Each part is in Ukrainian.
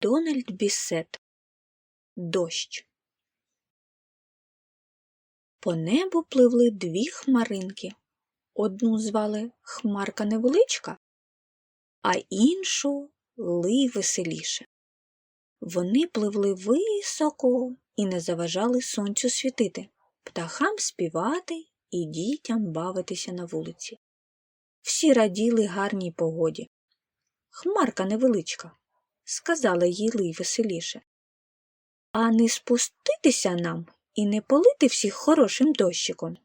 Дональд Бісет Дощ По небу пливли дві хмаринки. Одну звали Хмарка Невеличка, а іншу Лий Веселіше. Вони пливли високо і не заважали сонцю світити, птахам співати і дітям бавитися на вулиці. Всі раділи гарній погоді. Хмарка невеличка, сказала їй Лий веселіше. А не спуститися нам і не полити всіх хорошим дощиком.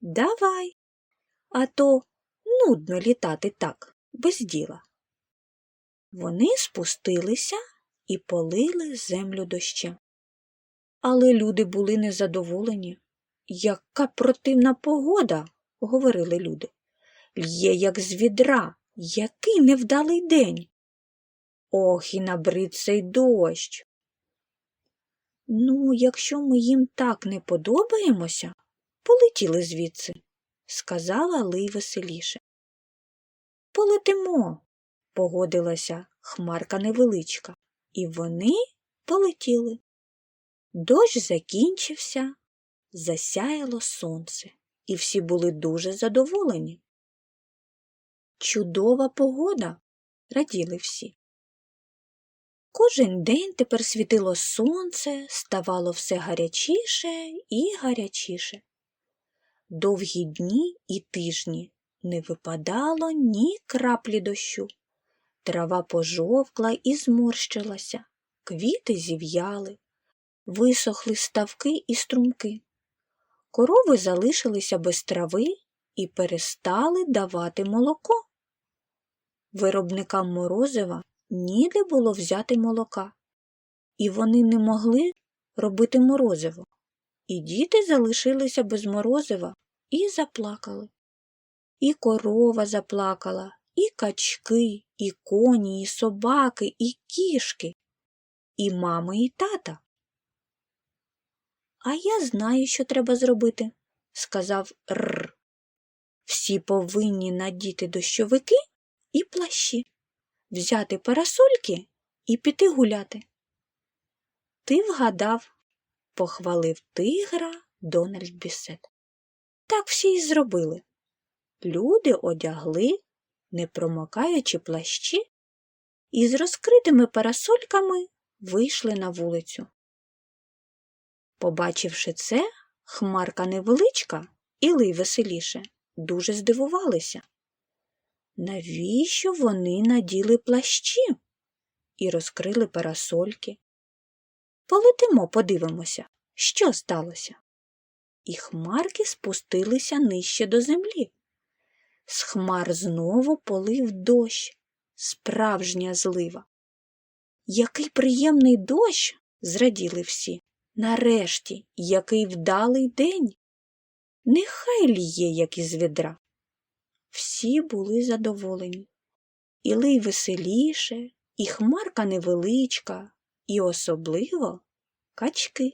Давай, а то нудно літати так, без діла. Вони спустилися і полили землю дощем. Але люди були незадоволені. Яка противна погода, говорили люди. Л'є, як з відра, який невдалий день. Ох, і набрид цей дощ. Ну, якщо ми їм так не подобаємося, полетіли звідси, сказала Лий веселіше. Полетимо, погодилася хмарка невеличка, і вони полетіли. Дощ закінчився, засяяло сонце, і всі були дуже задоволені. Чудова погода, раділи всі. Кожен день тепер світило сонце, ставало все гарячіше і гарячіше. Довгі дні і тижні не випадало ні краплі дощу. Трава пожовкла і зморщилася, квіти зів'яли, висохли ставки і струмки. Корови залишилися без трави і перестали давати молоко. Виробникам морозива ніде було взяти молока, і вони не могли робити морозиво. І діти залишилися без морозива і заплакали. І корова заплакала, і качки, і коні, і собаки, і кішки, і мами, і тата. А я знаю, що треба зробити, сказав Р. Всі повинні надіти дощовики і плащі, взяти парасольки і піти гуляти. Ти вгадав, похвалив тигра Дональд Бісет. Так всі й зробили. Люди одягли, не промокаючи плащі, і з розкритими парасольками вийшли на вулицю. Побачивши це, хмарка невеличка і лий веселіше дуже здивувалися. Навіщо вони наділи плащі і розкрили парасольки? Полетимо, подивимося, що сталося. І хмарки спустилися нижче до землі. З хмар знову полив дощ, справжня злива. Який приємний дощ, зраділи всі. Нарешті, який вдалий день. Нехай ліє, як із відра. Всі були задоволені. І лий веселіше, і хмарка невеличка, і особливо качки.